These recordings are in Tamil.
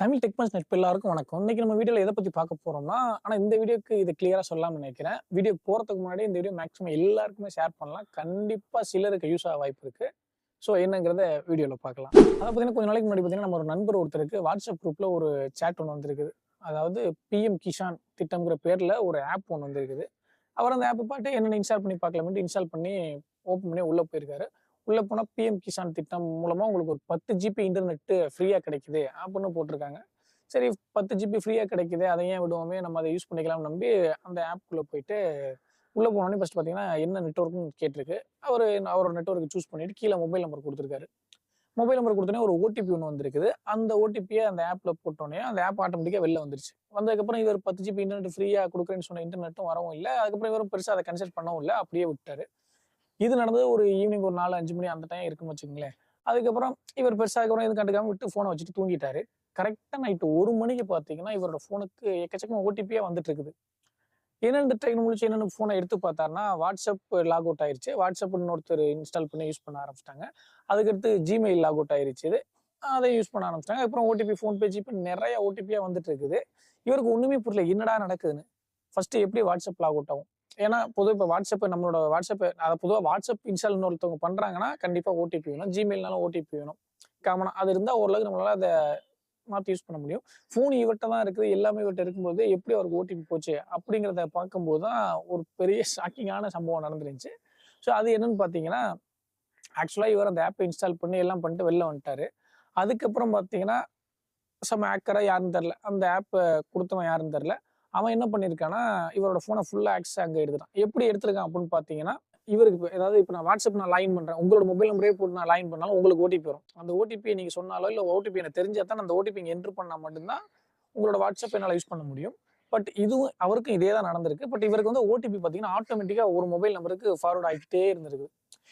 தமிழ் டெக்மஸ் நெட் எல்லாருக்கும் வணக்கம். இன்னைக்கு நம்ம வீடியோவில் எதை பத்தி பார்க்க போறோம்னா ஆனால் இந்த வீடியோக்கு இது கிளியரா சொல்லாமல் நினைக்கிறேன். வீடியோ போறதுக்கு முன்னாடி இந்த வீடியோ மேக்ஸிமம் எல்லாருக்குமே ஷேர் பண்ணலாம். கண்டிப்பா சிலருக்கு யூஸ் ஆக வாய்ப்பு இருக்கு. ஸோ என்னங்கிறத வீடியோவில் பார்க்கலாம். அதை பார்த்தீங்கன்னா கொஞ்ச நாளைக்கு முன்னாடி பார்த்தீங்கன்னா நம்ம ஒரு நண்பர் ஒருத்தருக்கு வாட்ஸ்அப் குரூப்ல ஒரு சேட் ஒன்று வந்திருக்குது. அதாவது பிஎம் கிஷான் திட்டம்ங்கிற பேர்ல ஒரு ஆப் ஒன்று வந்திருக்குது. அவர் அந்த ஆப்பை பார்த்து என்னென்ன இன்ஸ்டால் பண்ணி பார்க்கலாமேட்டு இன்ஸ்டால் பண்ணி ஓப்பன் பண்ணி உள்ளே போயிருக்காரு. உள்ளே போனால் பிஎம் கிசான் திட்டம் மூலமாக உங்களுக்கு ஒரு பத்து ஜிபி இன்டர்நெட்டு ஃப்ரீயாக கிடைக்குது அப்படின்னு போட்டிருக்காங்க. சரி பத்து ஜிபி ஃப்ரீயாக கிடைக்குது அதை ஏன் விடுவோமே? நம்ம அதை யூஸ் பண்ணிக்கலாம்னு நம்பி அந்த ஆப்குள்ள போயிட்டு உள்ளே போனோடனே ஃபஸ்ட்டு பார்த்தீங்கன்னா என்ன நெட்ஒர்க்குன்னு கேட்டிருக்கு. அவர் அவரோட நெட்ஒர்க்கு சூஸ் பண்ணிட்டு கீழே மொபைல் நம்பர் கொடுத்துருக்காரு. மொபைல் நம்பர் கொடுத்தோன்னே ஒரு ஓடிபி ஒன்று வந்திருக்குது. அந்த ஓடிபியை அந்த ஆப்பில் போட்டோன்னே அந்த ஆப் ஆட்டோமேட்டிக்காக வெளில வந்துருச்சு. வந்ததுக்கப்புறம் இவர் பத்து ஜிபி இன்டர்நெட் ஃப்ரீயாக கொடுக்குறேன்னு சொன்ன இன்டர்நெட்டும் வரவும் இல்லை. அதுக்கப்புறம் இவரும் பெருசாக அதை கன்சல்ட் பண்ணவும் இல்லை. அப்படியே விட்டாரு. இது நடந்தது ஒரு ஈவினிங் ஒரு நாலு அஞ்சு மணி அந்த டைம் இருக்குன்னு வச்சுக்கோங்களேன். அதுக்கப்புறம் இவர் பெருசாக அதுக்கப்புறம் எதுவும் கண்டுக்காம விட்டு ஃபோனை வச்சுட்டு தூங்கிட்டாரு. கரெக்டாக நைட்டு ஒரு மணிக்கு பார்த்தீங்கன்னா இவரோட ஃபோனுக்கு எக்கச்சக்கமாக ஓடிபியாக வந்துட்டு இருக்குது. என்னென்ன ட்ரெயின் முடிச்சு என்னென்ன ஃபோனை எடுத்து பார்த்தாருன்னா வாட்ஸ்அப் லாக் அவுட் ஆயிருச்சு. வாட்ஸ்அப் ஒருத்தர் இன்ஸ்டால் பண்ணி யூஸ் பண்ண ஆரம்பிச்சிட்டாங்க. அதுக்கடுத்து ஜிமெயில் லாக் அவுட் ஆயிருச்சு. இது அதை யூஸ் பண்ண ஆரம்பிச்சிட்டாங்க. அப்புறம் ஓடிபி ஃபோன்பே ஜிபே நிறைய ஓடிபியாக வந்துட்டு இருக்குது. இவருக்கு ஒன்றுமே புரியல. என்னடா நடக்குதுன்னு. ஃபர்ஸ்ட் எப்படி வாட்ஸ்அப் லாக் அவுட் ஆகும்? ஏன்னா பொதுவாக இப்போ வாட்ஸ்அப் நம்மளோட வாட்ஸ்அப் அதை பொதுவாக வாட்ஸ்அப் இன்ஸ்டால் இன்னொருத்தவங்க பண்ணுறாங்கன்னா கண்டிப்பாக ஓடிபி வேணும். ஜிமெயில்னாலும் ஓடிபி வேணும். காமனாக அது இருந்தால் ஓரளவுக்கு நம்மளால் அதை மாற்றி யூஸ் பண்ண முடியும். ஃபோன் இவர்கிட்ட தான் இருக்குது. எல்லாமே இவர்கிட்ட இருக்கும்போது எப்படி அவருக்கு ஓடிபி போச்சு அப்படிங்கிறத பார்க்கும்போது தான் ஒரு பெரிய ஷாக்கிங்கான சம்பவம் நடந்துருந்துச்சு. ஸோ அது என்னன்னு பார்த்தீங்கன்னா ஆக்சுவலாக இவர் அந்த ஆப்பை இன்ஸ்டால் பண்ணி எல்லாம் பண்ணிட்டு வெளில வந்துட்டாரு. அதுக்கப்புறம் பார்த்தீங்கன்னா சம் ஹேக்கராக யாருன்னு தெரில அந்த ஆப்பை கொடுத்தவன் யாருன்னு தெரில அவன் என்ன பண்ணியிருக்கான்னா இவரோட ஃபோனை ஃபுல்லாக ஆக்சஸ் அங்கே எடுத்துட்டான். எப்படி எடுத்திருக்கான் அப்படின்னு பார்த்தீங்கன்னா இவருக்கு இப்போ ஏதாவது இப்போ நான் வாட்ஸ்அப் நான் லைன் பண்ணுறேன் உங்களோட மொபைல் நம்பரே போட்டு நான் லைன் பண்ணாலும் உங்களுக்கு ஓடிபி வரும். அந்த ஓடிபியை நீங்கள் சொன்னாலோ இல்லை ஓடிபி எனக்கு தெரிஞ்சால் தான் அந்த ஓடிபி இங்கே என்ட்ரு பண்ணால் மட்டும்தான் உங்களோட வாட்ஸ்அப் என்னால் யூஸ் பண்ண முடியும். பட் இதுவும் அவருக்கும் இதே தான் நடந்திருக்கு. பட் இவருக்கு வந்து ஓடிபி பார்த்தீங்கன்னா ஆட்டோமேட்டிக்காக ஒரு மொபைல் நம்பருக்கு ஃபார்வர்ட் ஆகிட்டே இருந்திருக்கு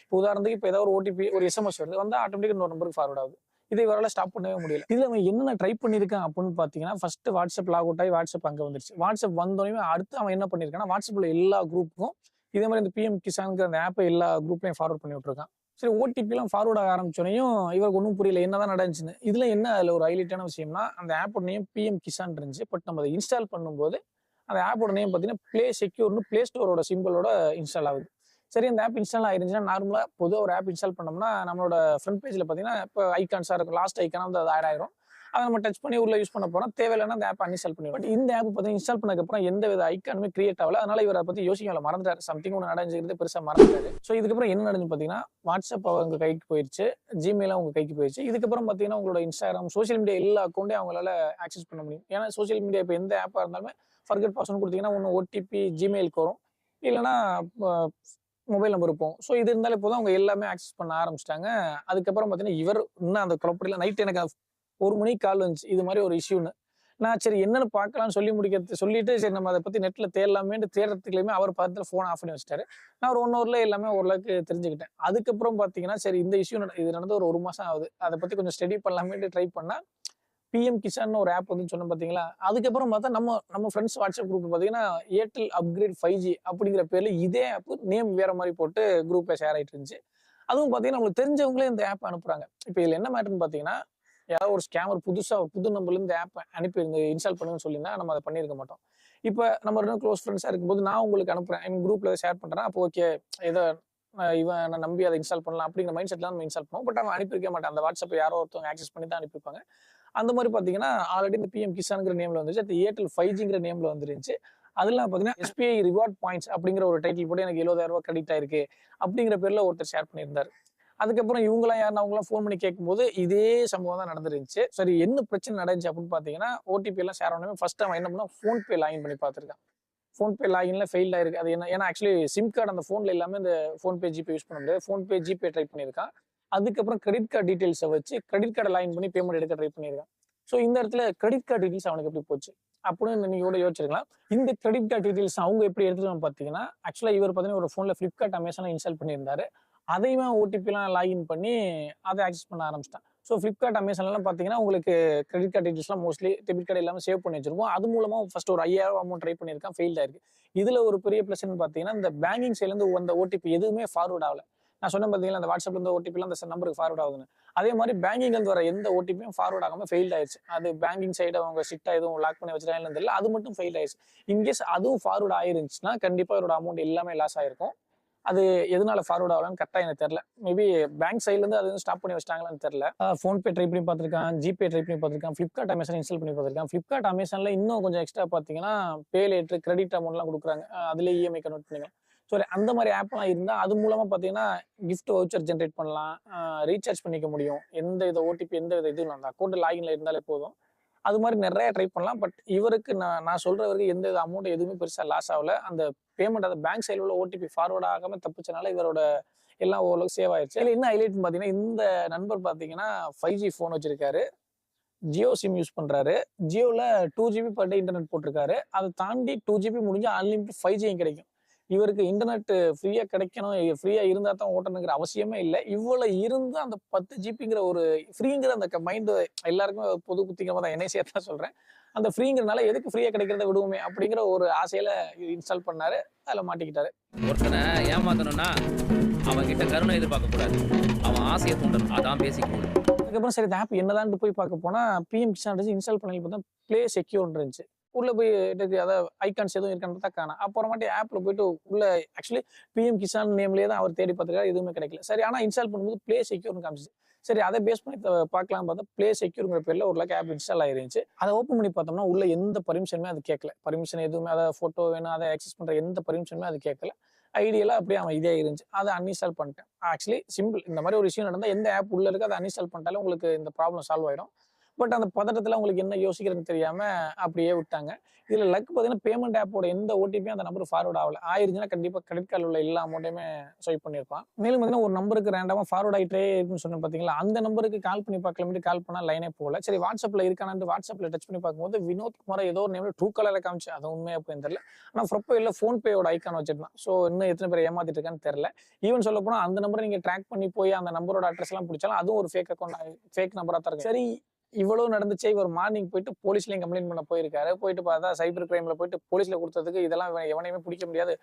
இப்போ உதாரணத்துக்கு இப்போ ஏதாவது ஒரு ஓடிபி ஒரு எஸ்எம்எஸ் வருது வந்து ஆட்டோமேட்டிக்காக இன்னொரு நம்பருக்கு ஃபார்வர்ட் ஆகுது. இதை இவரால் ஸ்டாப் பண்ணவே முடியல. இதில் அவன் என்னென்ன ட்ரை பண்ணியிருக்கான் அப்படின்னு பார்த்தீங்கன்னா ஃபர்ஸ்ட் வாட்ஸ்அப் லாக் அவுட் ஆகி வாட்ஸ்அப் அங்கே வந்துருச்சு. வாட்ஸ்அப் வந்தோடனே அடுத்து அவன் என்ன பண்ணியிருக்கான்னா வாட்ஸ்அப்பில் எல்லா குரூப்புக்கும் இதே மாதிரி இந்த பிஎம் கிசானுக்கு அந்த ஆப்பை எல்லா குரூப்லையும் ஃபார்வர்ட் பண்ணி விட்டுருக்கான். சரி ஓடிபிலாம் ஃபார்வர்ட் ஆக ஆரம்பிச்சோனையும் இவருக்கு ஒன்றும் புரியல என்னதான் நடந்துச்சுன்னு. இதில் என்ன அதில் ஒரு ஹைலைட்டான விஷயம்னா அந்த ஆப்போட நேம் பிஎம் கிசான் இருந்துச்சு. பட் நம்ம அதை இன்ஸ்டால் பண்ணும்போது அந்த ஆப்போட நேம் பார்த்தீங்கன்னா பிளே செக்யூர்னு ப்ளே ஸ்டோரோட சிம்பிளோட இன்ஸ்டால் ஆகுது. சரி இந்த ஆப் இன்ஸ்டால் ஆயிருந்துச்சுன்னா நார்மலாக பொதுவாக ஒரு ஆப் இன்ஸ்டால் பண்ணோம்னா நம்மளோட ஃப்ரண்ட் பேஜில் பார்த்தீங்கன்னா இப்போ ஐக்கான்ஸாக இருக்கும். லாஸ்ட் ஐக்கான வந்து அது ஆட் ஆயிரும். அதை நம்ம டச் பண்ணி உள்ள யூஸ் பண்ண போனால் தேவையில்லைன்னா அந்த ஆப் அன்இன்ஸ்டால் பண்ணிடும் பட் இந்த ஆப் பார்த்தீங்கன்னா இன்ஸ்டால் பண்ணதுக்கப்புறம் எந்த வித ஐக்கானுமே கிரியேட் ஆகல. அதனால இவரை பற்றி யோசிக்கல மறந்துட்டார். சம்திங் ஒன்று நடந்துக்கிறது பெருசாக மறந்துட்டாரு. ஸோ இதுக்கப்புறம் என்ன நடந்து பார்த்தீங்கன்னா வாட்ஸ்அப் அவங்க கைக்கு போயிடுச்சு ஜிமெயிலும் அவங்க கைக்கு போயிடுச்சு இதுக்கப்புறம் பார்த்தீங்கன்னா உங்களோட இன்ஸ்டாகிராம் சோஷியல் மீடியா எல்லா அக்கௌண்ட்டையும் அவங்களால ஆக்சஸ் பண்ண முடியும். ஏன்னா சோஷியல் மீடியா இப்போ எந்த ஆப்பாக இருந்தாலுமே ஃபர்கட் பாஸ்வேர்டு கொடுத்தீங்கன்னா ஒன்று ஓடிபி ஜிமெயிலுக்கு வரும். இல்லைன்னா மொபைல் நம்பர் இருப்போம். ஸோ இது இருந்தாலே போதும். அவங்க எல்லாமே ஆக்சஸ் பண்ண ஆரம்பிச்சிட்டாங்க. அதுக்கப்புறம் பார்த்தீங்கன்னா இவர் இன்னும் அந்த குழப்படியில் நைட் எனக்கு ஒரு மணிக்கு கால் வந்துச்சு. இது மாதிரி ஒரு இஷ்யூன்னு நான் சரி என்னன்னு பார்க்கலாம்னு சொல்லி முடிக்கிறது சொல்லிட்டு சரி நம்ம அதை பற்றி நெட்டில் தேடலாமேன்னு தேடுறதுக்குலையுமே அவர் பார்த்து ஃபோன் ஆஃப் பண்ணி வச்சிட்டாரு. நான் ஒரு ஒன் எல்லாமே ஓரளவுக்கு தெரிஞ்சுக்கிட்டேன். அதுக்கப்புறம் பார்த்தீங்கன்னா சரி இந்த இஷ்யூ இது நடந்து ஒரு ஒரு மாதம் ஆகுது. அதை பற்றி கொஞ்சம் ஸ்டடி பண்ணலாமேட்டு ட்ரை பண்ணால் பிஎம் கிசான் ஒரு ஆப் வந்து சொன்னோம் பார்த்தீங்களா அதுக்கப்புறம் பார்த்தா நம்ம நம்ம ஃப்ரெண்ட்ஸ் வாட்ஸ்அப் குரூப் பார்த்தீங்கன்னா ஏர்டெல் அப்கிரேட் ஃபைவ் ஜி அப்படிங்கிற பேர்ல இதே ஆப் நேம் வேற மாதிரி போட்டு குரூப்பை ஷேர் ஆயிட்டு இருந்துச்சு. அதுவும் பார்த்தீங்கன்னா நம்மளுக்கு தெரிஞ்சவங்களே இந்த ஆப் அனுப்புறாங்க. இப்போ இதில் என்ன மேட்டர்னு பார்த்தீங்கன்னா யாராவது ஒரு ஸ்கேமர் புதுசாக புது நம்பர்ல இந்த ஆப் அனுப்பி இருந்து இன்ஸ்டால் பண்ணுன்னு சொல்லியிருந்தா நம்ம அதை பண்ணியிருக்க மாட்டோம். இப்போ நம்ம ரெண்டு க்ளோஸ் ஃப்ரெண்ட்ஸாக இருக்கும்போது நான் உங்களுக்கு அனுப்புறேன். என் குரூப்ல ஷேர் பண்ணுறேன் அப்போ ஓகே ஏதோ இவன் நான் நம்பி அதை இன்ஸ்டால் பண்ணலாம் அப்படிங்கிற மைண்ட் செட்லாம் நம்ம இன்ஸ்டால் பண்ணுவோம். பட் அவன் அனுப்பியிருக்க மாட்டேன். அந்த வாட்ஸ்அப் யாரோ ஒருத்தவங்க ஆக்சஸ் பண்ணி தான் அனுப்பியிருப்பாங்க. அந்த மாதிரி பார்த்தீங்கன்னா ஆல்ரெடி இந்த பிஎம் கிசானுங்கிற நேம்ல வந்துச்சு அது ஏர்டெல் ஃபைவ் ஜிங்கிற நேம்ல வந்துருந்துச்சு. அதெல்லாம் பார்த்தீங்கன்னா எஸ்பிஐ ரிவார்ட் பாயிண்ட்ஸ் அப்படிங்கிற ஒரு டைட்டில் போட்டு எனக்கு எழுபதாயிரம் ரூபாய் கிரெடிட் ஆயிருக்கு அப்படிங்கிற பேர்ல ஒருத்தர் ஷேர் பண்ணியிருந்தாரு. அதுக்கப்புறம் இவங்களாம் யாரும் அவங்களாம் ஃபோன் பண்ணி கேட்கும்போது இதே சம்பவம் தான் நடந்துருந்துச்சு. சரி என்ன பிரச்சனை நடந்துச்சு அப்படின்னு பார்த்தீங்கன்னா ஓடிபி எல்லாம் ஷேர் ஆனமே ஃபர்ஸ்ட் அவன் என்ன பண்ணா ஃபோன்பே லாகின் பண்ணி பார்த்துருக்கான். ஃபோன்பே லாகின்ல ஃபெயில் ஆயிருக்கு. அது என்ன ஏன்னா ஆக்சுவலி சிம் கார்டு அந்த ஃபோன்ல எல்லாமே இந்த ஃபோன்பே ஜிபே யூஸ் பண்ண முடியாது. ஃபோன்பே ஜிபே ட்ரை பண்ணியிருக்கான். அதுக்கப்புறம் கிரெடிட் கார்டு டீட்டெயில்ஸை வச்சு கிரெடிட் கார்டை லாயின் பண்ணி பேமெண்ட் எடுக்க ட்ரை பண்ணியிருக்கான் ஸோ இந்த இடத்துல கிரெடிட் கார்டு டீட்டெயில்ஸ் அவனுக்கு எப்படி போச்சு? அப்படின்னு நீங்க கூட யோசிச்சிருக்கலாம். இந்த கிரெடிட் கார்டு டீட்டெயில்ஸ் அவங்க எப்படி எடுத்துட்டு பார்த்தீங்கன்னா ஆக்சுவலாக இவர் பார்த்தீங்கன்னா ஒரு ஃபோனில் ஃப்ளிப்கார்ட் அமேசானை இன்ஸ்டால் பண்ணியிருந்தாரு. அதையுமே ஓடிபிலாம் லாகின் பண்ணி அதை ஆக்சஸ் பண்ண ஆரம்பிச்சிட்டான். ஸோ ஃப்ளிப்கார்ட் அமேசான்லாம் பார்த்தீங்கன்னா உங்களுக்கு கிரெடிட் கார்டு டீட்டெயில்ஸ்லாம் மோஸ்ட்லி டெபிட் கார்டு எல்லாமே சேவ் பண்ணி வச்சிருக்கோம். அது மூலமாக ஃபர்ஸ்ட் ஒரு ஐயாயிரம் அமௌண்ட் ட்ரை பண்ணியிருக்கான். ஃபெயில் ஆயிருக்கு. இதில் ஒரு பெரிய ப்ளஸ் பார்த்தீங்கன்னா இந்த பேங்கிங் சைட்லேருந்து வந்த ஓடிபி எதுவுமே ஃபார்வர்ட் ஆகலை. நான் சொன்னேன் பார்த்தீங்களா அந்த வாட்ஸ்அப்ல இருந்த ஓடிபிலாம் அந்த நம்பருக்கு ஃபார்வர்ட் ஆகுதுன்னு. அதே மாதிரி பேங்கிங்ல இருந்து வர எந்த ஓடிபியும் ஃபார்வர்ட் ஆகாம ஃபெயில் ஆயிடுச்சு அது பேங்கிங் சைடு அவங்க சிட்டா எதுவும் லாக் பண்ணி வச்சிருக்காங்கன்னு தெரியல அது மட்டும் ஃபெயில் ஆயிடுச்சு இன்கேஸ் அதுவும் ஃபார்வர்ட் ஆயிருந்துச்சுன்னா கண்டிப்பா இதோட அமௌண்ட் எல்லாமே லாஸ் ஆயிருக்கும். அது எதனால ஃபார்வர்ட் ஆகலாம்னு கரெக்டாக எனக்கு தெரியல. மேபி பேங்க் சைட்லேருந்து அது வந்து ஸ்டாப் பண்ணி வச்சிட்டாங்களான்னு தெரியல. ஃபோன்பே ட்ரை பண்ணி பார்த்துருக்கேன் ஜிபே ட்ரை பண்ணி பார்த்துருக்கேன் ஃப்ளிப்கார்ட் அமேசான் இன்ஸ்டால் பண்ணி பார்த்துருக்கேன். ஃப்ளிப்கார்ட் அமேசானில் இன்னும் கொஞ்சம் எக்ஸ்ட்ரா பார்த்தீங்கன்னா பே லேட்ரு கிரெடிட் அமௌண்ட்லாம் கொடுக்குறாங்க. அதில் இஎம்ஐ கன்வெர்ட் பண்ணிக்கலாம். ஸோ அந்த மாதிரி ஆப்லாம் இருந்தால் அது மூலமாக பார்த்தீங்கன்னா கிஃப்ட் வவுச்சர் ஜென்ரேட் பண்ணலாம். ரீசார்ஜ் பண்ணிக்க முடியும். எந்த வித ஓடிபி எந்த வித இதுவும் அந்த அக்கௌண்ட் லாகின்ல இருந்தாலே போதும். அது மாதிரி நிறைய ட்ரை பண்ணலாம். பட் இவருக்கு நான் நான் சொல்றவருக்கு எந்த வித அமௌண்ட் எதுவுமே பெருசாக லாஸ் ஆகல. அந்த பேமெண்ட் அந்த பேங்க் சைடில் உள்ள ஓடிபி ஃபார்வர்ட் ஆகாம தப்பிச்சனால இவரோட எல்லாம் ஓரளவுக்கு சேவ் ஆயிடுச்சு இல்லை என்ன ஹைலைட் பார்த்தீங்கன்னா இந்த நண்பர் பார்த்தீங்கன்னா ஃபைவ் ஜி ஃபோன் வச்சிருக்காரு. ஜியோ சிம் யூஸ் பண்ணுறாரு ஜியோவில் two GB per day internet போட்டிருக்காரு. அதை தாண்டி டூ ஜிபி முடிஞ்சு அன்லிமிட் ஃபைவ் ஜியும் கிடைக்கும். இவருக்கு இன்டர்நெட் ஃப்ரீயாக கிடைக்கணும் ஃப்ரீயாக இருந்தால் தான் ஓட்டணுங்கிற அவசியமே இல்லை. இவ்வளோ இருந்து அந்த பத்து ஜிபிங்கிற ஒரு ஃப்ரீங்கிற அந்த மைண்டு எல்லாருக்குமே பொது குத்திக்கிறமா தான் என்னை சேர்த்து தான் சொல்கிறேன் அந்த ஃப்ரீங்கிறனால எதுக்கு ஃப்ரீயாக கிடைக்கிறத விடுவோமே அப்படிங்கிற ஒரு ஆசையில் இன்ஸ்டால் பண்ணாரு. அதில் மாட்டிக்கிட்டாரு. ஒருத்தனை ஏமாத்தணும்னா அவன் கிட்ட கருணை எதிர்பார்க்க கூடாது அவன் ஆசையை தூண்டணும். அதான் பேசிக் ரூல் அதுக்கப்புறம் சரி இந்த ஆப் என்னதான் போய் பார்க்க போனா பிஎம் கிசான் இன்ஸ்டால் பண்ணி பார்த்தா ப்ளே செக்யூர் இருந்துச்சு. உள்ளே போய் இதுக்கு அதாவது ஐக்கான்ஸ் எதுவும் இருக்கான்றதா காணும். அப்புறமாட்டி ஆப்பில் போயிட்டு உள்ள ஆக்சுவலி பிஎம் கிசான் நேம்லேயே தான் அவர் தேடி பார்த்துருக்காரு எதுவுமே கிடைக்கல. சரி ஆனால் இன்ஸ்டால் பண்ணும்போது ப்ளே செக்யூர்னு காமிச்சு சரி அதை பேஸ் பண்ணி பார்க்கலாம் பார்த்தா ப்ளே செக்யூர்ங்கிற பேரில் ஒரு லாக் ஆப் இன்ஸ்டால் ஆயிருந்துச்சு. அதை ஓப்பன் பண்ணி பார்த்தோம்னா உள்ள எந்த பர்மிஷனுமே அது கேட்கல. பர்மிஷன் எதுவுமே அதை ஃபோட்டோ வேணும் அதை ஆக்சஸ் பண்ணுற எந்த பர்மிஷனுமே அது கேட்கல. ஐடியெல்லாம் அப்படியே அவன் இதே இருந்துச்சு. அதை அன்இன்ஸ்டால் பண்ணிட்டேன். ஆக்சுவலி சிம்பிள் இந்த மாதிரி ஒரு விஷயம் நடந்தால் எந்த ஆப் உள்ள இருக்கு அதை அன்இன்ஸ்டால் பண்ணிட்டாலும் உங்களுக்கு இந்த ப்ராப்ளம் சால்வ் ஆயிடும். பட் அந்த பதட்டத்தில் உங்களுக்கு என்ன யோசிக்கிறதுன்னு தெரியாமல் அப்படியே விட்டாங்க. இதில் லக் பார்த்தீங்கன்னா பேமெண்ட் ஆப்போட எந்த ஓடிபியும் அந்த நம்பர் ஃபார்வர்ட் ஆகல. ஆயிருச்சுன்னா கண்டிப்பாக கிரெடிட் கார்டில் உள்ள எல்லா அமௌண்ட்டையுமே ஸ்வைப் பண்ணியிருப்பான். மேலும் பார்த்தீங்கன்னா ஒரு நம்பருக்கு ரேண்டமாக ஃபார்வர்ட் ஆகிட்டே இருக்குன்னு சொன்னேன் பார்த்தீங்களா? அந்த நம்பருக்கு கால் பண்ணி பார்க்கலாமே கால் பண்ணால் லைனே போகல. சரி வாட்ஸ்அப்பில் இருக்கானான்னு வாட்ஸ்அப்பில் டச் பண்ணி பார்க்கும்போது வினோத் குமார் ஏதோ ஒரு நேம்ல ட்ரூ கலரில் காமிச்சு அது உண்மையாக போய் தெரியல. ஆனால் ப்ரொஃபைல்ல ஃபோன்பேயோட ஐக்கான் வச்சிருந்தான். ஸோ இன்னும் எத்தனை பேர் ஏமாத்திட்டு இருக்கான்னு தெரியல. ஈவன் சொல்ல போனால் அந்த நம்பரை நீங்கள் ட்ராக் பண்ணி போய் அந்த நம்பரோட அட்ரஸ் எல்லாம் பிடிச்சாலும் அதுவும் ஒரு ஃபேக் அக்கௌண்ட் ஃபேக் நம்பராக தான் இருக்கு சரி இவ்வளவு நடந்துச்சு இவர் மார்னிங் போயிட்டு போலீஸ்லயும் கம்ப்ளைண்ட் பண்ண போயிருக்காரு. போயிட்டு பார்த்தா சைபர் கிரைம்ல போயிட்டு போலீஸ்ல கொடுத்ததுக்கு இதெல்லாம் எவனையுமே பிடிக்க முடியாது.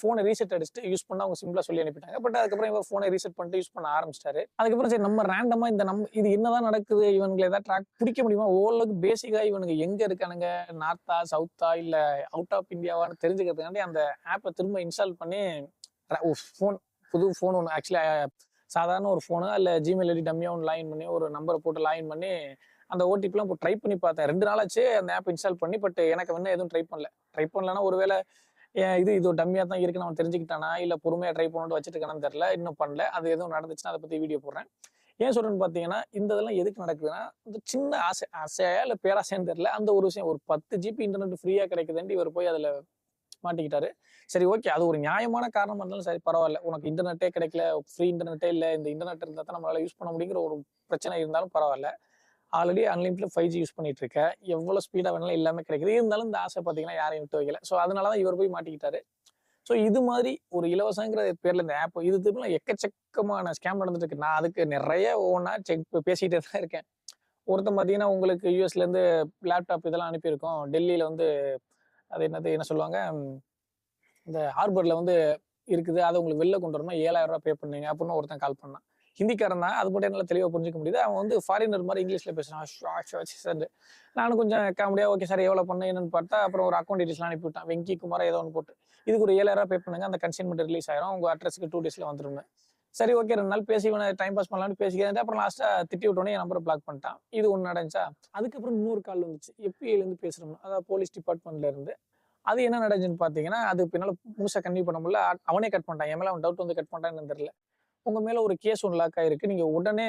ஃபோனை ரீசெட் அடிச்சுட்டு யூஸ் பண்ண அவங்க சிம்பிளா சொல்லி அனுப்பிட்டாங்க. பட் அதுக்கப்புறம் இவர் ஃபோனை ரீசெட் பண்ணிட்டு யூஸ் பண்ண ஆரம்பிச்சிட்டாரு. அதுக்கப்புறம் சரி நம்ம ரேண்டமா இந்த நம்ம இது என்னதான் நடக்குது? இவனுங்களை ஏதாவது ட்ராக் பிடிக்க முடியுமா? ஓரளவுக்கு பேசிக்கா இவனுங்க எங்க இருக்கானுங்க? நார்த்தா சவுத்தா இல்ல அவுட் ஆஃப் இந்தியாவான்னு தெரிஞ்சுக்கிறதுக்காண்டி அந்த ஆப்பை திரும்ப இன்ஸ்டால் பண்ணி ஃபோன் புது ஃபோன் ஒன்று ஆக்சுவலி சாதாரண ஒரு ஃபோனு அல்ல ஜிமெயில் ஐடி டம்மியாக ஒன்று லாயின் பண்ணி ஒரு நம்பரை போட்டு லாயின் பண்ணி அந்த ஓடிபிலாம் இப்போ ட்ரை பண்ணி பார்த்தேன். ரெண்டு நாளாச்சு அந்த ஆப் இன்ஸ்டால் பண்ணி பட் எனக்கு வந்து எதுவும் ட்ரை பண்ணல. ட்ரை பண்ணலன்னா ஒருவேளை இது இது டம்மியாக தான் இருக்குன்னு அவன் தெரிஞ்சுக்கிட்டானா? இல்லை பொறுமையாக ட்ரை பண்ணிட்டு வச்சுருக்கானு தெரில இன்னும் பண்ணல. அது எதுவும் நடந்துச்சுன்னா அதை பற்றி வீடியோ போடுறேன். ஏன் சொல்றேன்னு பார்த்தீங்கன்னா இந்த இதெல்லாம் எதுக்கு நடக்குதுன்னா இந்த சின்ன ஆசை ஆசையா இல்லை பேராசைன்னு தெரியல. அந்த ஒரு விஷயம் ஒரு பத்து ஜிபி இன்டர்நெட் ஃப்ரீயாக கிடைக்குதுன்ட்டு இவர் போய் அதில் மாட்டிக்கிட்டாரு. சரி ஓகே அது ஒரு நியாயமான காரணம் இருந்தாலும் சரி பரவாயில்ல. உனக்கு இன்டர்நெட்டே கிடைக்கல. ஃப்ரீ இன்டர்நெட்டே இல்லை. இந்த இன்டர்நெட் இருந்தால் தான் நம்மளால யூஸ் பண்ண முடியுங்கிற ஒரு பிரச்சனை இருந்தாலும் பரவாயில்ல. Already unlimited five G use பண்ணிட்டு இருக்கேன் எவ்வளோ ஸ்பீடாக வேணாலும் எல்லாமே கிடைக்குது. இருந்தாலும் இந்த ஆசை பார்த்தீங்கன்னா யாரையும் விட்டு வைக்கல. ஸோ அதனால தான் இவர் போய் மாட்டிக்கிட்டாரு. ஸோ இது மாதிரி ஒரு இலவசங்கிற பேர்ல இந்த ஆப் இது திரும்ப எக்கச்சக்கமான ஸ்கேம் நடந்துட்டு இருக்கு நான் அதுக்கு நிறைய ஒவ்வொன்றா செக் பேசிக்கிட்டே தான் இருக்கேன். ஒருத்தன் பார்த்தீங்கன்னா உங்களுக்கு யூஎஸ்ல இருந்து லேப்டாப் இதெல்லாம் அனுப்பியிருக்கோம். டெல்லியில வந்து அது என்னது என்ன சொல்லுவாங்க? இந்த ஹார்பர்ல வந்து இருக்குது. அதை உங்களுக்கு வெளில கொண்டு வரணும் ஏழாயிரம் ரூபாய் பே பண்ணுங்க அப்படின்னு ஒருத்தன் கால் பண்ணான். ஹிந்திக்காரன் தான் அது மட்டும் என்னால் தெளிவாக புரிஞ்சிக்க முடியுது. அவன் வந்து ஃபாரினர் மாதிரி இங்கிலீஷில் பேசுகிறான் சார் நானும் கொஞ்சம் காமெடியாக ஓகே சார் எவ்வளோ பண்ண என்னன்னு பார்த்தா அப்புறம் ஒரு அக்கௌண்ட் டீட்டெயில்ஸ்லாம் அனுப்பி விட்டான் வெங்கி குமார் ஏதோ ஒன்று போட்டு. இதுக்கு ஒரு ஏழாயிரம் பே பண்ணுங்க அந்த கன்சைன்மெண்ட் ரிலீஸ் ஆயிரும். உங்கள் அட்ரஸ்க்கு டூ டேஸில் வந்துருங்க சரி ஓகே ரெண்டு நாள் பேசி இவனை டைம் பாஸ் பண்ணலாம்னு பேசிக்கிறேன் அப்புறம் லாஸ்ட்டாக திட்டி விட்டோன்னே என் நம்பரை பிளாக் பண்ணிட்டான். இது ஒன்று நடந்துச்சா? அதுக்கப்புறம் இன்னொரு கால் வந்துச்சு. எப்பிஐலேருந்து பேசுகிறோம் அதாவது போலீஸ் டிபார்ட்மெண்ட்லேருந்து அது என்ன நடந்துச்சுன்னு பார்த்தீங்கன்னா அது பின்னால் முழுசாக கன்வியூ பண்ண முடியல. அவனே கட் பண்ணிட்டான். என் மேலே அவன் டவுட் வந்து கட் பண்ணிட்டான்னு தெரியல. உங்கள் மேலே ஒரு கேஸ் ஒன்று லாக் ஆகிருக்கு நீங்கள் உடனே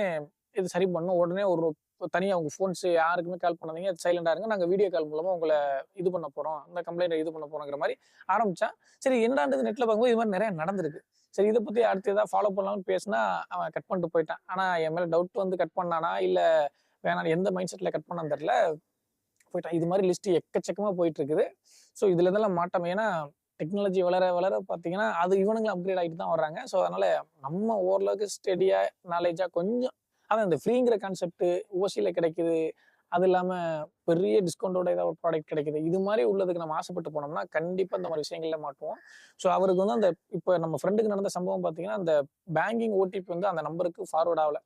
இது சரி பண்ணணும் உடனே ஒரு தனியாக உங்கள் ஃபோன்ஸ் யாருக்குமே கால் பண்ணாதீங்க. சைலண்டாக இருங்க. நாங்கள் வீடியோ கால் மூலமாக உங்களை இது பண்ண போகிறோம் அந்த கம்ப்ளைண்ட் இது பண்ண போகிறோங்கிற மாதிரி ஆரம்பித்தா சரி என்னடான்றது நெட்டில் பார்க்கும்போது இது மாதிரி நிறைய நடந்திருக்கு. சரி இதை பற்றி அடுத்து எதாவது ஃபாலோ பண்ணலாம்னு பேசினா அவன் கட் பண்ணிட்டு போயிட்டான். ஆனால் என் மேலே டவுட் வந்து கட் பண்ணானா இல்லை வேணாம் எந்த மைண்ட் செட்டில் கட் பண்ணான்னு தெரில போயிட்டான். இது மாதிரி லிஸ்ட் எக்கச்சக்கமாக போயிட்டு இருக்குது. ஸோ இதுல இதெல்லாம் ஏன்னா டெக்னாலஜி வளர வளர பார்த்தீங்கன்னா அது இவனுங்களை அப்கிரேட் ஆகிட்டு தான் வர்றாங்க. ஸோ அதனால் நம்ம ஓரளவுக்கு ஸ்டெடியாக நாலேஜாக கொஞ்சம் அதான் இந்த ஃப்ரீங்கிற கான்செப்ட் ஓசியில் கிடைக்குது. அது இல்லாமல் பெரிய டிஸ்கவுண்டோட ஏதாவது ஒரு ப்ராடக்ட் கிடைக்குது. இது மாதிரி உள்ளதுக்கு நம்ம ஆசைப்பட்டு போனோம்னா கண்டிப்பாக இந்த மாதிரி விஷயங்களில் மாட்டுவோம். ஸோ அவருக்கு வந்து அந்த இப்போ நம்ம ஃப்ரெண்டுக்கு நடந்த சம்பவம் பார்த்தீங்கன்னா அந்த பேங்கிங் ஓடிபி வந்து அந்த நம்பருக்கு ஃபார்வர்ட் ஆகல.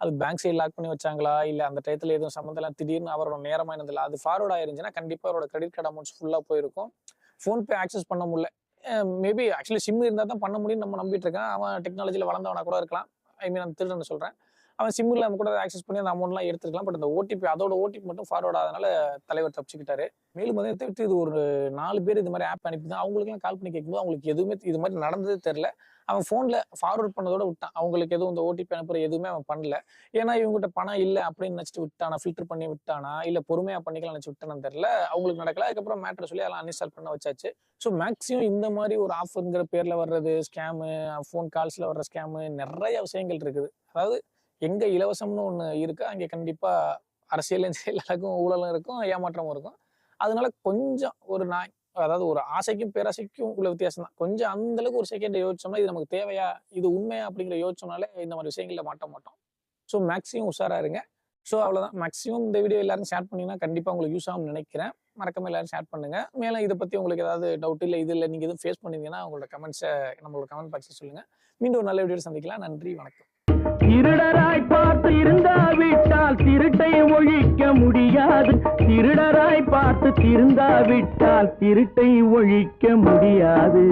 அது பேங்க் சைடு லாக் பண்ணி வச்சாங்களா? இல்லை அந்த டயத்தில் எதுவும் சம்மந்தம் திடீர்னு அவரோட நேரமாக இருந்ததில்ல அது ஃபார்வர்ட் ஆயிருந்துச்சுன்னா கண்டிப்பாக அவரோட கிரெடிட் கார்டு அமௌண்ட்ஸ் ஃபுல்லாக போயிருக்கும். ஃபோன்பே ஆக்சஸ் பண்ண முடியல. மேபி ஆக்சுவலி சிம் இருந்தால் தான் பண்ண முடியும்னு நம்ம நம்பிட்டு இருக்கேன். அவன் டெக்னாலஜியில் வளர்ந்தவனா கூட இருக்கலாம். ஐ மீன் அந்த திருடன்னு சொல்கிறேன் அவன் சிம்மில் நம்ம கூட ஆக்சஸ் பண்ணி அந்த அமௌண்ட்லாம் எடுத்துக்கலாம் பட் அந்த ஓடிபி அதோட ஓடிபி மட்டும் ஃபார்வர்ட் ஆனதுனால தலைவர் தப்பிச்சுக்கிட்டாரு. மேலும் வந்து இதை தவிர்த்து இது ஒரு நாலு பேர் இது மாதிரி ஆப் அனுப்பி தான் அவங்களுக்குலாம் கால் பண்ணி கேட்கும்போது அவங்களுக்கு எதுவுமே இது மாதிரி நடந்ததே தெரில அவன் ஃபோனில் ஃபார்வர்ட் பண்ணதோட விட்டான். அவங்களுக்கு எதுவும் இந்த ஓடிபி அனுப்புற எதுவுமே அவன் பண்ணல. ஏன்னா இவங்ககிட்ட பணம் இல்லை அப்படின்னு நினச்சிட்டு விட்டானா ஃபில்டர் பண்ணி விட்டானா இல்லை பொறுமையாக பண்ணிக்கலாம் நினச்சி விட்டானு தெரில அவங்களுக்கு நடக்கல. அதுக்கப்புறம் மேட்ரு சொல்லி அதெல்லாம் அன்இன்ஸ்டால் பண்ண வச்சாச்சு. ஸோ மேக்ஸிமம் இந்த மாதிரி ஒரு ஆஃபருங்கிற பேரில் வர்றது ஸ்கேமு ஃபோன் கால்ஸில் வர்ற ஸ்கேமு நிறைய விஷயங்கள் இருக்குது. அதாவது எங்கே இலவசம்னு ஒன்று இருக்கா அங்கே கண்டிப்பாக அரசியலும் சரி எல்லாருக்கும் ஊழலும் இருக்கும் ஏமாற்றமும் இருக்கும். அதனால கொஞ்சம் ஒரு நாய் அதாவது ஒரு ஆசைக்கும் பேராசைக்கும் உள்ள வித்தியாசம் தான். கொஞ்சம் அந்த அளவுக்கு ஒரு செகண்ட் யோசிச்சோம்னா இது நமக்கு தேவையா இது உண்மையா அப்படிங்கிற யோசிச்சோம்னாலே இந்த மாதிரி விஷயங்கள்ல மாட்ட மாட்டோம். ஸோ மேக்ஸிமம் உஷாரா இருங்க. ஸோ அவ்வளோதான் மேக்ஸிமம் இந்த வீடியோ எல்லாரும் ஷேர் பண்ணீங்கன்னா கண்டிப்பாக உங்களுக்கு யூஸ் ஆகும்னு நினைக்கிறேன். மறக்காம எல்லாரும் ஷேர் பண்ணுங்க. மேலும் இதை பற்றி உங்களுக்கு ஏதாவது டவுட் இல்லை இது இல்லை நீங்கள் எதுவும் ஃபேஸ் பண்ணீங்கன்னா உங்களோட கமெண்ட்ஸை நம்மளோட கமெண்ட் பாக்ஸில் சொல்லுங்க. மீண்டும் ஒரு நல்ல வீடியோ சந்திக்கலாம். நன்றி வணக்கம். திருடராய் பார்த்து இருந்தாவிட்டால் திருட்டை ஒழிக்க முடியாது. திருடராய் பார்த்து திருந்தாவிட்டால் திருட்டை ஒழிக்க முடியாது.